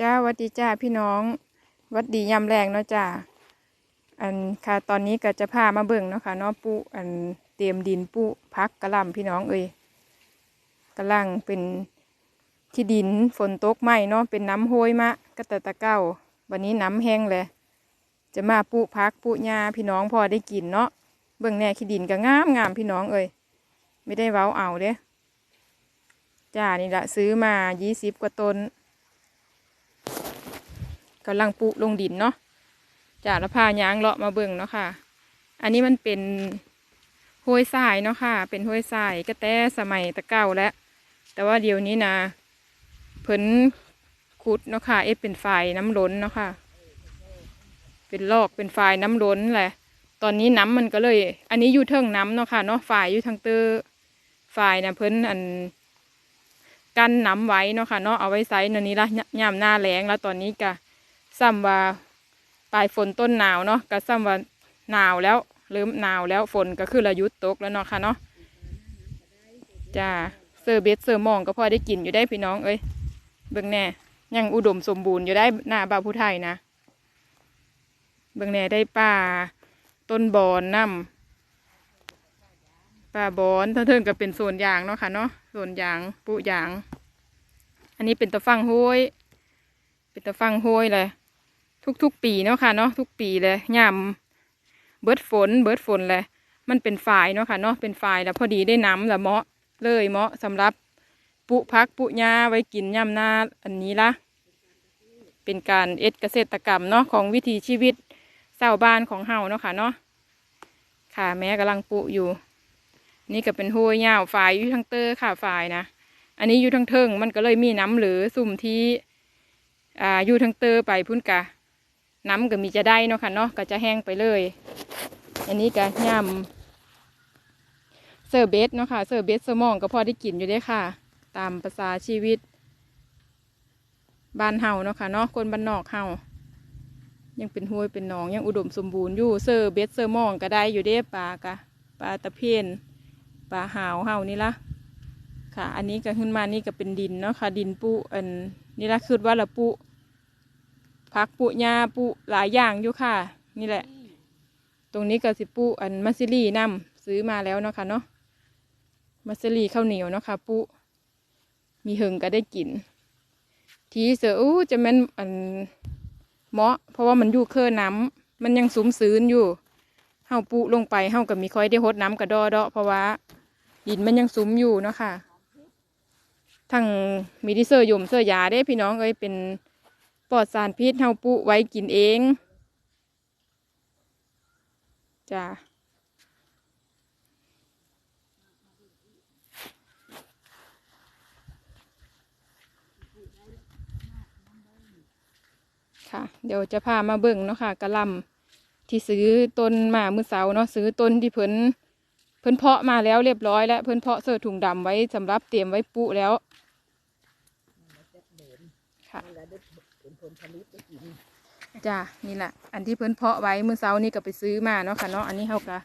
จ้าวัดดีจ้าพี่น้องวัดดียามแรงเนาะจ้าอันค่ะตอนนี้ก็จะพามาเบิ่งเนาะค่ะเนาะปุอันเตรียมดินปุพักกระลำพี่น้องเอ้ยกำลังเป็นที่ดินฝนตกไหมเนาะเป็นน้ำโหยมะกระตะตะเก้าวันนี้น้ำแห้งเลยจะมาปุพักปุหญ้าพี่น้องพอได้กินเนาะเบิ่งแน่ขี้ดินก็งามงามพี่น้องเอ้ยไม่ได้เว้าเอาเด้จ้านี่ละซื้อมายี่สิบกว่าต้น กำลังปลูลงดินเนาะจากละพายางเลาะมาเบิ่งเนาะค่ะ อันนี้มันเป็นห้วยทรายเนาะค่ะ เป็นห้วยทรายก็แต่สมัยตะเก้าแล้วแต่ว่าเดี๋ยวนี้นะเพิ่นขุดเนาะค่ะ เอ็ดเป็นฝายน้ำล้นเนาะค่ะ เป็นลอกเป็นฝายน้ำล้นแหละ ตอนนี้น้ำมันก็เลย อันนี้อยู่เทิงน้ำเนาะค่ะเนาะฝายอยู่ทางเตอร์ฝายนะเพิ่นอันกันน้ำไว้เนาะค่ะเนาะเอาไว้ใส่ในนี้ละยามหน้าแล้งแล้วตอนนี้ก็ ซ้ำว่าปลายฝนต้นหนาวเนาะก็ซ้ำว่าหนาวแล้วเริ่มหนาวแล้วฝนก็คือระยุดตกแล้วเนาะค่ะเนาะจ้าเซอร์เบสเซอร์มองก็พอได้กินอยู่ได้พี่น้องเอ้ยเบิ่งแน่ยังอุดมสมบูรณ์อยู่ได้หน้าบาวผู้ไทยนะเบิ่งแน่ได้ป่าต้นบอนน้ำป่าบอนทั้งเทิงก็เป็นโซนยางเนาะค่ะเนาะโซนยางปุยาง อันนี้เป็นตะฟังห้วยเป็นตะฟังห้วยเลย ทุกๆปีเนาะค่ะเนาะทุกปีเลยย่ำเบิดฝนเบิดฝนเลยมันเป็นฝายเนาะค่ะเนาะเป็นฝายแล้วพอดีได้น้ำละเมาะเลยเมาะสำหรับปุพักปุหญ้าไว้กินย่ำหน้าอันนี้ละเป็นการเอ็ดเกษตรกรรมเนาะของวิถีชีวิตชาบ้านของเฮาเนาะค่ะเนาะค่ะแม่กำลังปุอยู่ นี่ก็เป็นห้วยยาวฝายอยู่ทางเตอร์ค่ะฝายนะอันนี้อยู่ทางเทิงมันก็เลยมีน้ำหลือสุ่มที่อ่าอยู่ทางเตอไปพุ่นกะ น้ำก็มีจะได้เนาะค่ะเนาะก็จะแห้งไปเลย อันนี้ก็ย่ำเซอร์เบสเนาะค่ะเซอร์เบสเซอร์มองก็พอได้กินอยู่เด้ค่ะ ตามภาษาชีวิตบ้านเฮาเนาะค่ะเนาะคนบ้านนอกเฮายังเป็นห้วยเป็นหนองยังอุดมสมบูรณ์อยู่เซอร์เบสเซอร์มองก็ได้อยู่เด้ปลากะปลาตะเพียนปลาหาวเฮานี่ละค่ะ อันนี้ก็ขึ้นมานี่ก็เป็นดินเนาะค่ะ ดินปุอันนี่ละคือว่าละปุ พักปุหญ้าปุหลายอย่างอยู่ค่ะ นี่แหละ ตรงนี้ก็สิปุอันมัสซิลีนำซื้อมาแล้วเนาะค่ะเนาะมัสซิลีข้าวเหนียวเนาะค่ะปุมีเหิงก็ได้กิน ทีเสืออู้จะแม่นอันเหมาะ เพราะว่ามันอยู่เครื่อน้ำมันยังสุมซื้นอยู่เฮาปุลงไปเฮาก็มีคอยได้หดน้ำกระดอเดาะเพราะว่าดินมันยังซุ้มอยู่เนาะค่ะทั้งมีดิเซอร์ยมเซอร์ยาได้พี่น้องเอ้ยเป็น ปลอดสารพิษเฮาปุไว้กินเองจ้าค่ะ เดี๋ยวจะพามาเบิ่งเนาะค่ะกระลำที่ซื้อต้นมาเมื่อเสาร์เนาะซื้อต้นที่เพิ่นเพิ่นเพาะมาแล้วเรียบร้อยแล้วเพิ่นเพาะเสื้อถุงดำไว้สำหรับเตรียมไว้ปุแล้วค่ะ จ้านี่แหละอันที่เพิ่นเพาะไว้เมื่อเช้านี่ก็ไปซื้อมาเนาะค่ะเนาะอันนี้เฮาก็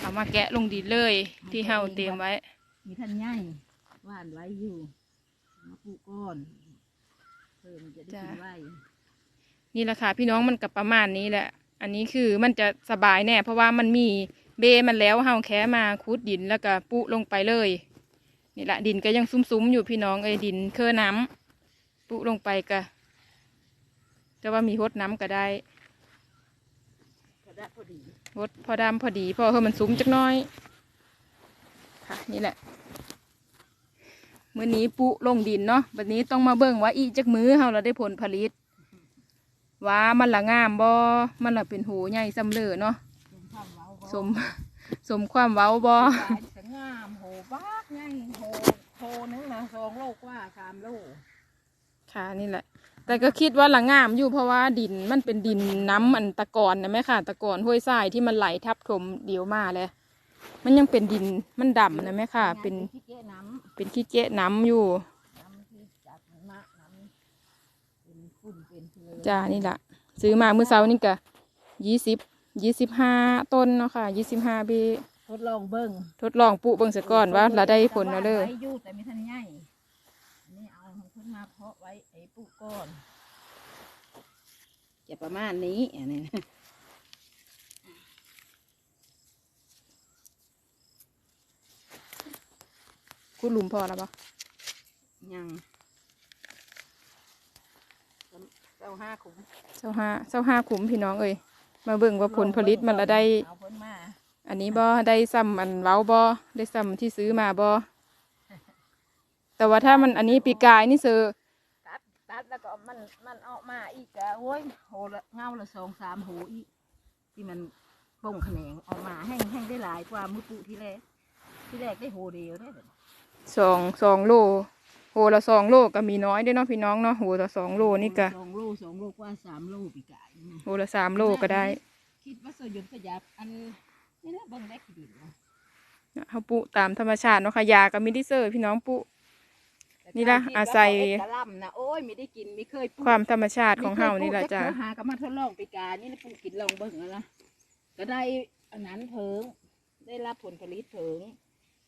เอามาแกะลงดินเลยที่เฮาเตรียมไว้ มีท่านใหญ่หว่านไว้อยู่มาปลูกก้อนเพิ่มจะได้กินไว้นี่แหละค่ะพี่น้องมันกับประมาณนี้แหละ อันนี้คือมันจะสบายแน่ เพราะว่ามันมีเบมันแล้วเฮาแค่มาคูดดินแล้วก็ปุลงไปเลยนี่แหละดินก็ยังซุ้มๆอยู่พี่น้องเอ้ยดินเครื่อน้ำปุลงไปก็ แต่ว่ามีหดน้ำก็ได้ก็ได้พอดีหดพอดำพอดีพอเฮามันซุ้มจักหน้อย ค่ะนี่แหละมื้อนี้ปุลงดินเนาะวันนี้ต้องมาเบิ่งว่าอีจักมือเฮาเราได้ผลผลิต ว่ามันละงามบ่มันละเป็นหูใหญ่สำเร็จเนาะสมความเว้าบ่สมสมความเว้าบ่หวานสวยงามโหบ้ากใหญ่โหโหนึงนะสองโลกว่าสามโลค่ะนี่แหละ แต่ก็คิดว่าละงามอยู่เพราะว่าดินมันเป็นดินน้ำอันตะกอนนะแม่ค่ะ ตะกอนห้วยทรายที่มันไหลทับถมเดียวมาเลยมันยังเป็นดินมันดำนะแม่ค่ะ เป็นที่เก๊น้เป็นขี้เจ๊น้ำอยู่ำน้ำที่จากหิมะน้ำเป็นฝุ่นเป็นเกลือจ้านี่แหละซื้อมาเมื่อเช้านี่ก็ยี่สิบยี่สิบห้าต้นเนาะค่ะยี่สิบห้าบีทดลองเบิ้งทดลองปลูกเบิ่งซะก่อนว่าเราได้ผลแล้วเลยไว้อยู่แต่มีท่านใหญ่อันนี่เอาของเพิ่นพิ่นมาเพาะไว้ไอ้ปลู กก้อนจะประมาณนี้อันนี้นะคุณหลุมพอแล้วปะยังเจ้าห้าขุมเจ้าห้าเจ้าห้าขุมพี่น้องเอ้ยมาเบิ่งว่าผลผลิตมันละได้ เอาเพิ่นมา อันนี้บ่ได้ซ้ำอันเว้าบ่ได้ซ้ำที่ซื้อมาบ่แต่ว่าถ้ามันอันนี้ปีกายนี่เซอ ตัดตัดแล้วก็มันมันออกมาอีกอะโอ้ยโหละเงาละสองสามโหอีกที่มันป่งแขนงออกมาแห้งแห้งได้หลายกว่ามือปุที่แรกที่แรกได้โหเดียวได้แบบสองสองโลโหละสองโลก็มีน้อยเด้อเนาะพี่น้องเนาะโหละสองโลนี่ก็สองโลสองโลกว่าสามโลปีกายนี่นะโหละสามโลก็ได้ คิดว่าสยนประหยัดอันนี่นะเบิ่งได้กี่ดินวะเฮาปลูกตามธรรมชาติเนาะค่ะยาก็มีที่เซอร์พี่น้องปลูกแต่ นี่ล่ะถ้คิดว่อาศัยเอ็ดกะหล่ำนะโอ้ยไม่ได้กินไม่เคยปลูกความธรรมชาติของเฮานี่แหละจ้ะไม่เคยปลูกแต่เคยหากับมาทดลองปีกายนี่นะปลูกกินลองเบิ่งแล้วนะก็ได้อันนั้นเพิง ได้รับผลผลิตเพิง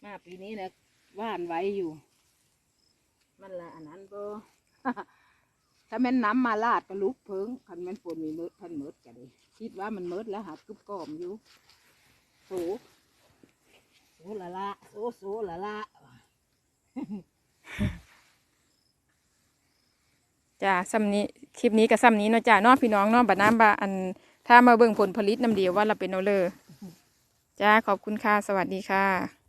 มาปีนี้นะว่านไว้อยู่ มันละอันนั้นบ่ถ้าแม่นน้ำมาลาดก็ลุกเพิงคันแม่นฝนมีเมิดพันเมิดกันเลยคิดว่ามันเมิดแล้วหักกึบกอมอยู่โสโสละละโสโสละละ จ้าซ้ำนี้คลิปนี้กับซ้ำนี้เนาะจ้าน้องพี่น้องน้องบัดน้ำบาอันถ้ามาเบิ่งผลผลิตน้ำเดียวว่าเราเป็นโนเลอร์จ้าขอบคุณค่ะ สวัสดีค่ะ